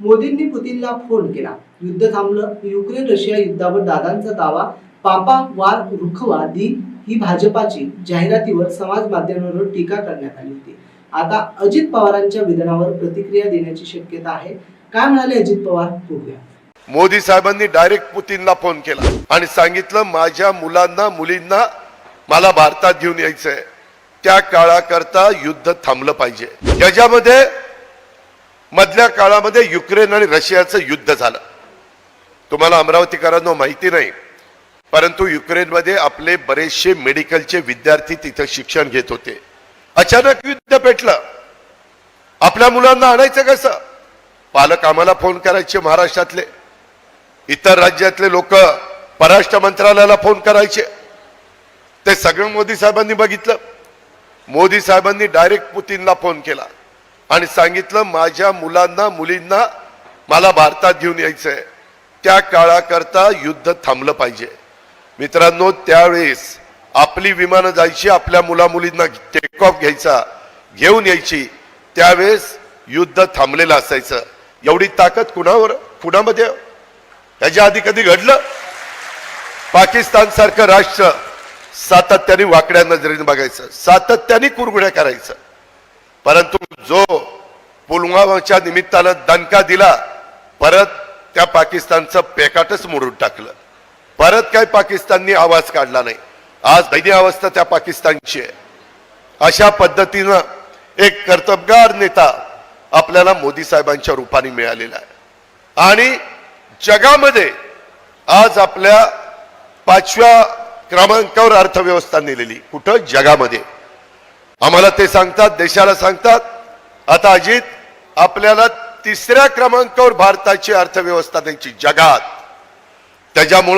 मोदींनी पुतीनला फोन केला. युद्ध थांबलं. युक्रेन रशिया युद्धावर दादांचा दावा पापा वार रुखवा दी ही भाजपाची जाहिरातीवर समाज माध्यमांवर टीका करण्यात आली होती. आता अजित पवारांच्या विधानावर प्रतिक्रिया देण्याची शक्यता आहे. काय म्हणाले अजित पवार? बघूया. मोदी साहेबांनी डायरेक्ट पुतीनला फोन केला आणि सांगितलं माझ्या मुलांना मुलींना मला भारतात घेऊन यायचंय. त्या काळाकरता युद्ध थांबलं पाहिजे. याच्यामध्ये मधल्या काळामध्ये युक्रेन आणि रशियाचं युद्ध झालं. तुम्हाला अमरावतीकरांना माहिती नाही परंतु युक्रेनमध्ये आपले बरेचसे मेडिकलचे विद्यार्थी तिथं शिक्षण घेत होते. अचानक युद्ध पेटलं. आपल्या मुलांना आणायचं कसं? पालक आम्हाला फोन करायचे महाराष्ट्रातले. इतर राज्यातले लोक परराष्ट्र मंत्रालयाला फोन करायचे. ते सगळं मोदी साहेबांनी बघितलं. मोदी साहेबांनी डायरेक्ट पुतीनला फोन केला. आणि सांगितलं माझ्या मुलांना मुलींना मला भारतात घेऊन यायचंय. त्या काळाकरता युद्ध थांबलं पाहिजे. मित्रांनो त्यावेळेस आपली विमानं जायची आपल्या मुला मुलींना टेक ऑफ घ्यायचा घेऊन यायची त्यावेळेस युद्ध थांबलेलं असायचं. एवढी ताकद कुणावर कुणामध्ये? याच्या आधी कधी घडलं? पाकिस्तान सारखं राष्ट्र सातत्याने वाकड्या नजरेने बघायचं सातत्याने कुरगुड्या करायचं. परंतु जो पुलवामाच्या निमित्तानं दणका दिला परत त्या पाकिस्तानचं पेकाटच मोडून टाकलं. परत काय पाकिस्ताननी आवाज काढला नाही. आज दैनी अवस्था त्या पाकिस्तानची आहे. अशा पद्धतीनं एक कर्तबगार नेता आपल्याला मोदी साहेबांच्या रूपाने मिळालेला आहे. आणि जगामध्ये आज आपल्या पाचव्या क्रमांकावर अर्थव्यवस्था नेलेली. कुठं? जगामध्ये. आम्हाला ते सांगतात देशाला सांगतात. आता अजित आपल्याला तिसऱ्या क्रमांकावर भारताची अर्थव्यवस्था द्यायची जगात. त्याच्यामुळं